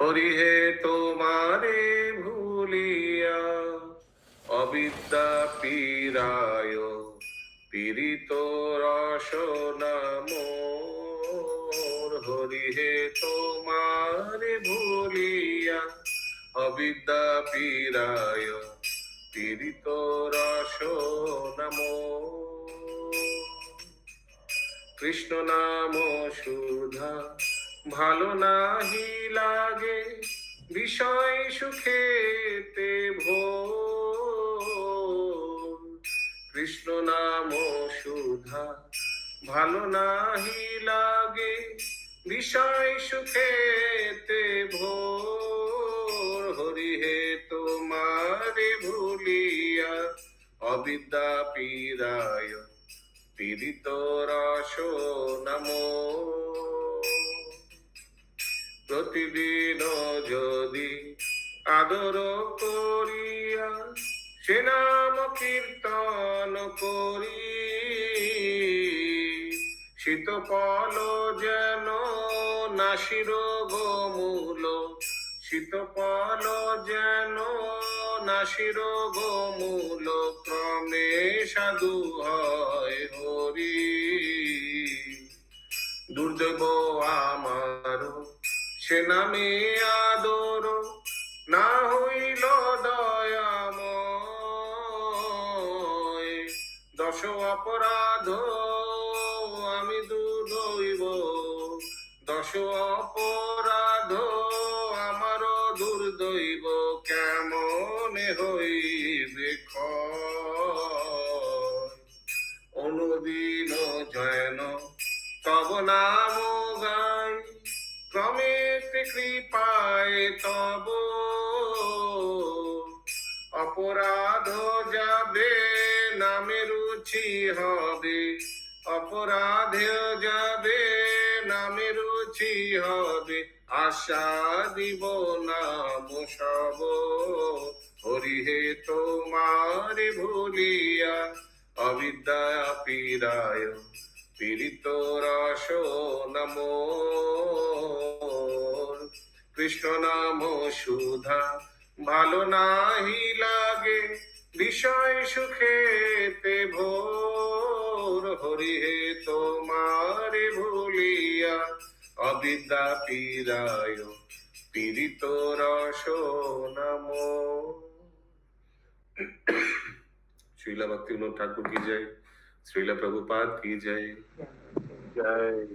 হরি হে তোমারে ভুলিয়া, অবিদ্যা পীরায় পীড়িত রসনা মোর হরি হে তোমারে ভুলিয়া, অবিদ্যা পীরায় পীড়িত রসনা মোর কৃষ্ণ নাম সুধা ভালো নাহি লাগে বিষয় সুখেতে ভোর। কৃষ্ণ নাম সুধা, ভালো নাহি লাগে বিষয় সুখেতে ভোর। হরি হে তোমারে ভুলিয়া, অবিদ্যা পীরায় পীড়িত রস যদি আদর করিয়া সে নাম কীর্তন করি শীতপল যেন নাসির গোমূল শীতপল যেন নাসির গোমূল ক্রমে সাধু হয় হরি। দুর্দেব আমার, সে নামে দশ অপরাধ আমি দুর্দৈব দশ অপরাধ আমার দুর্দৈব কেমন হইবে? অনুদিন জয়ন, তব নাম গাই। ক্রমে কৃপায় তব। অপরাধ রুচি হবে, অপরাধ যাবে, নামে রুচি হবে, আশা দিব নাম সব হরি হে তোমার ভুলিয়া, অবিদ্যা পীড়ায় পীড়িত রস নমো। কৃষ্ণ নাম সুধা, ভালো নাহি লাগে বিষয় সুখে তে ভোর হরিহে তোমার ভুলিয়া অবিদ্যা পীরায় পীড়িত রস নাম। শ্রীলা ভক্তি ঠাকুর কি জয়? শ্রীলা প্রভুপাত কি জয়। জয়।